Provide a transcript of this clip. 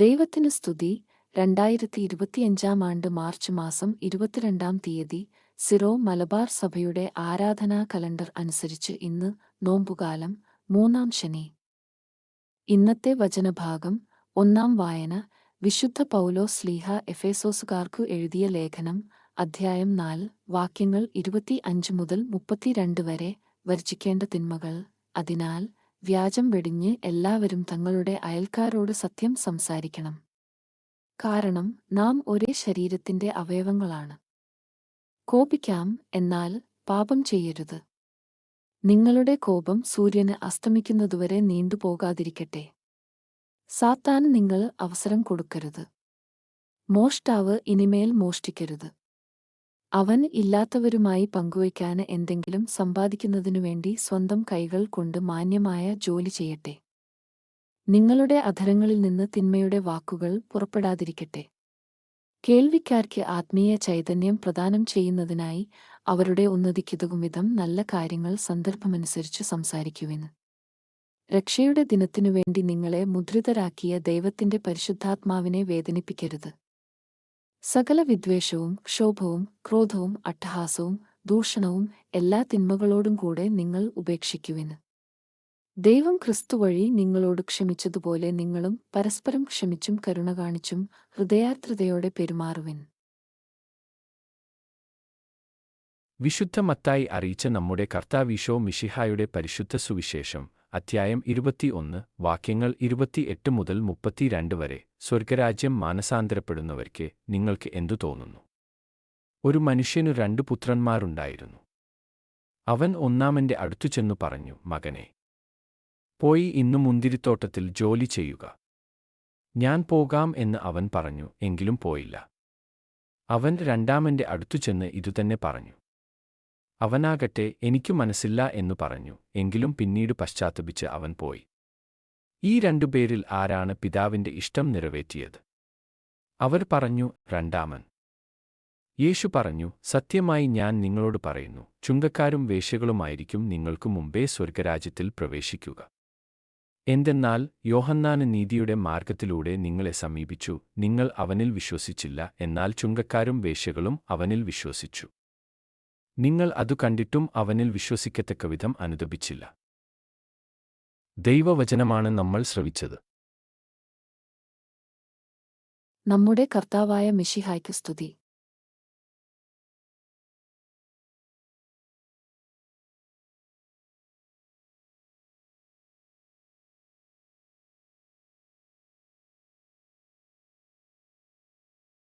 ദൈവത്തിന് സ്തുതി. രണ്ടായിരത്തി ഇരുപത്തിയഞ്ചാം ആണ്ട് മാർച്ച് മാസം ഇരുപത്തിരണ്ടാം തീയതി സിറോ മലബാർ സഭയുടെ ആരാധനാ കലണ്ടർ അനുസരിച്ച് ഇന്ന് നോമ്പുകാലം മൂന്നാം ശനി. ഇന്നത്തെ വചനഭാഗം ഒന്നാം വായന. വിശുദ്ധ പൗലോ സ്ലീഹ എഫേസോസുകാർക്കു എഴുതിയ ലേഖനം അധ്യായം നാല്. വാക്യങ്ങൾ ഇരുപത്തി അഞ്ച് മുതൽ മുപ്പത്തിരണ്ട് വരെ വർജിക്കേണ്ട തിന്മകൾ. അതിനാൽ വ്യാജം വെടിഞ്ഞ് എല്ലാവരും തങ്ങളുടെ അയൽക്കാരോട് സത്യം സംസാരിക്കണം. കാരണം നാം ഒരേ ശരീരത്തിന്റെ അവയവങ്ങളാണ്. കോപിക്കാം എന്നാൽ പാപം ചെയ്യരുത്. നിങ്ങളുടെ കോപം സൂര്യന് അസ്തമിക്കുന്നതുവരെ നീണ്ടുപോകാതിരിക്കട്ടെ സാത്താൻ നിങ്ങൾ അവസരം കൊടുക്കരുത്. മോഷ്ടാവ് ഇനിമേൽ മോഷ്ടിക്കരുത്. അവൻ ഇല്ലാത്തവരുമായി പങ്കുവയ്ക്കാൻ എന്തെങ്കിലും സമ്പാദിക്കുന്നതിനുവേണ്ടി സ്വന്തം കൈകൾ കൊണ്ട് മാന്യമായ ജോലി ചെയ്യട്ടെ. നിങ്ങളുടെ അധരങ്ങളിൽ നിന്ന് തിന്മയുടെ വാക്കുകൾ പുറപ്പെടാതിരിക്കട്ടെ. കേൾവിക്കാർക്ക് ആത്മീയ ചൈതന്യം പ്രദാനം ചെയ്യുന്നതിനായി അവരുടെ ഉന്നതിക്കുതകും വിധം നല്ല കാര്യങ്ങൾ സന്ദർഭമനുസരിച്ച് സംസാരിക്കുവിന് രക്ഷയുടെ ദിനത്തിനുവേണ്ടി നിങ്ങളെ മുദ്രിതരാക്കിയ ദൈവത്തിന്റെ പരിശുദ്ധാത്മാവിനെ വേദനിപ്പിക്കരുത്. സകല വിദ്വേഷവും ക്ഷോഭവും ക്രോധവും അട്ടഹാസവും ദൂഷണവും എല്ലാ തിന്മകളോടും കൂടെ നിങ്ങൾ ഉപേക്ഷിക്കുവിന് ദൈവം ക്രിസ്തു വഴി നിങ്ങളോട് ക്ഷമിച്ചതുപോലെ നിങ്ങളും പരസ്പരം ക്ഷമിച്ചും കരുണ കാണിച്ചും ഹൃദയാർദ്രതയോടെ പെരുമാറുവിൻ. വിശുദ്ധ മത്തായി അറിയിച്ച നമ്മുടെ കർത്താവീശോ മിഷിഹായുടെ പരിശുദ്ധ സുവിശേഷം. അധ്യായം ഇരുപത്തിയൊന്ന് വാക്യങ്ങൾ ഇരുപത്തിയെട്ട് മുതൽ മുപ്പത്തിരണ്ട് വരെ. സ്വർഗരാജ്യം മാനസാന്തരപ്പെടുന്നവർക്ക് നിങ്ങൾക്ക് എന്തു തോന്നുന്നു? ഒരു മനുഷ്യനു രണ്ടു പുത്രന്മാരുണ്ടായിരുന്നു. അവൻ ഒന്നാമന്റെ അടുത്തു ചെന്നു പറഞ്ഞു മകനെ പോയി ഇന്നു മുന്തിരിത്തോട്ടത്തിൽ ജോലി ചെയ്യുക. ഞാൻ പോകാം എന്ന് അവൻ പറഞ്ഞു എങ്കിലും പോയില്ല. അവൻ രണ്ടാമന്റെ അടുത്തു ചെന്ന് ഇതുതന്നെ പറഞ്ഞു അവനാകട്ടെ എനിക്കു മനസ്സില്ല എന്നു പറഞ്ഞു. എങ്കിലും പിന്നീട് പശ്ചാത്തപിച്ച് അവൻ പോയി. ഈ രണ്ടുപേരിൽ ആരാണ് പിതാവിന്റെ ഇഷ്ടം നിറവേറ്റിയത്? അവർ പറഞ്ഞു രണ്ടാമൻ. യേശു പറഞ്ഞു സത്യമായി ഞാൻ നിങ്ങളോട് പറയുന്നു ചുങ്കക്കാരും വേശ്യകളുമായിരിക്കും നിങ്ങൾക്കു മുമ്പേ സ്വർഗരാജ്യത്തിൽ പ്രവേശിക്കുക. എന്തെന്നാൽ യോഹന്നാന് നീതിയുടെ മാർഗത്തിലൂടെ നിങ്ങളെ സമീപിച്ചു നിങ്ങൾ അവനിൽ വിശ്വസിച്ചില്ല എന്നാൽ ചുങ്കക്കാരും വേശ്യകളും അവനിൽ വിശ്വസിച്ചു. നിങ്ങൾ അതു കണ്ടിട്ടും അവനിൽ വിശ്വസിക്കത്തക്കവിധം അനുദപിച്ചില്ല. ദൈവവചനമാണ് നമ്മൾ ശ്രവിച്ചത്. നമ്മുടെ കർത്താവായ മിഷിഹായ്ക്ക് സ്തുതി.